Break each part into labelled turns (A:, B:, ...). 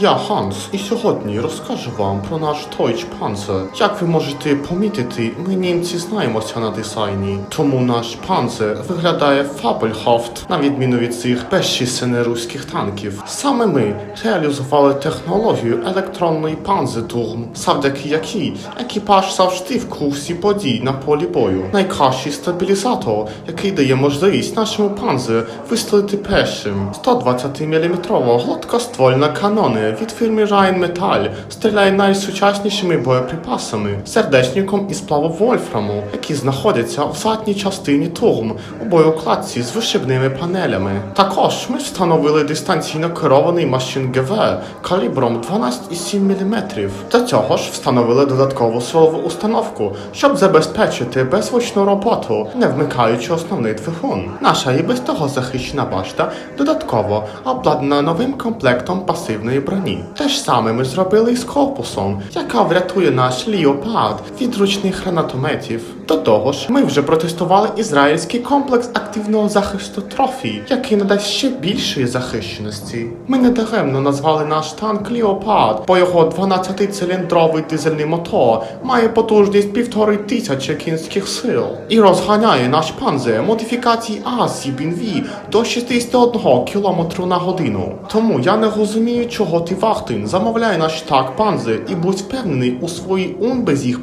A: Я Ханс, і сьогодні розкажу вам про наш Deutsche Panzer. Як ви можете помітити, ми німці знаємося на дизайні, тому наш панцер виглядає фабельхофт, на відміну від цих безчисленних руських танків. Саме ми реалізували технологію електронної панзетурм, завдяки якій екіпаж завжди в курсі подій на полі бою. Найкращий стабілізатор, який дає можливість нашому панзеру вистрілити першим. 120 мм гладкоствольна канони від фірми Rheinmetall стріляє найсучаснішими боєприпасами, сердечником із сплаву Вольфраму, які знаходяться в задній частині турм у боєукладці з вишибними панелями. Також ми встановили дистанційно керований машин ГВ калібром 12,7 мм. Для цього ж встановили додаткову силову установку, щоб забезпечити беззвучну роботу, не вмикаючи основний двигун. Наша і без того захищена башта додатково обладнана новим комплектом пасивної броні. Те ж саме ми зробили і з корпусом, яка врятує наш ліопард від ручних гранатометів. До того ж, ми вже протестували ізраїльський комплекс активного захисту трофій, який надасть ще більшої захищеності. Ми недаремно назвали наш танк Ліопард, бо його 12-циліндровий дизельний мотор має потужність півтори тисячі кінських сил і розганяє наш панзер модифікації А-7V до 61 км на годину. Тому я не розумію, чого вахтин. Замовляй наш так панзер і будь впевнений у своїй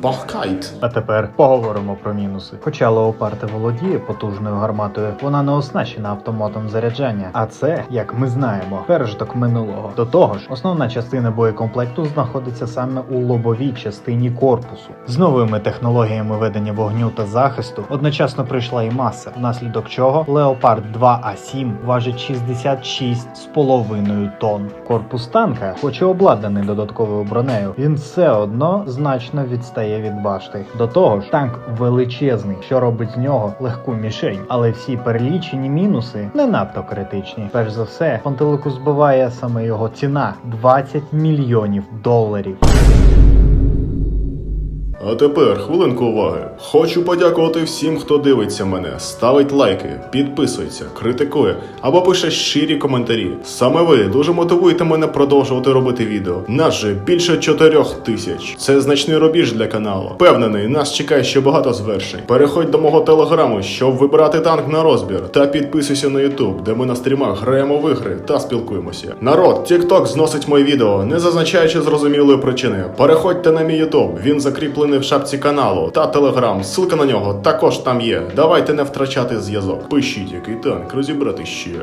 A: бахкайт.
B: А тепер поговоримо про мінуси. Хоча Леопард і володіє потужною гарматою, вона не оснащена автоматом заряджання. А це, як ми знаємо, пережиток минулого. До того ж, основна частина боєкомплекту знаходиться саме у лобовій частині корпусу. З новими технологіями ведення вогню та захисту одночасно прийшла і маса, внаслідок чого Леопард 2А7 важить 66,5 тонн. Корпус танка, хоч і обладнаний додатковою бронею, він все одно значно відстає від башти. До того ж, танк величезний, що робить з нього легку мішень. Але всі перелічені мінуси не надто критичні. Перш за все, пантелику збиває саме його ціна 20 мільйонів доларів.
A: А тепер хвилинку уваги. Хочу подякувати всім, хто дивиться мене, ставить лайки, підписується, критикує або пише щирі коментарі. Саме ви дуже мотивуєте мене продовжувати робити відео. Нас же більше чотирьох тисяч. Це значний рубіж для каналу. Впевнений, нас чекає ще багато звершень. Переходь до мого телеграму, щоб вибирати танк на розбір, та підписуйся на Ютуб, де ми на стрімах граємо в ігри та спілкуємося. Народ, TikTok зносить мої відео, не зазначаючи зрозумілої причини. Переходьте на мій Ютуб, він закріплений в шапці каналу та Телеграм. Ссылка на нього також там є. Давайте не втрачати зв'язок. Пишіть, який танк розібрати ще.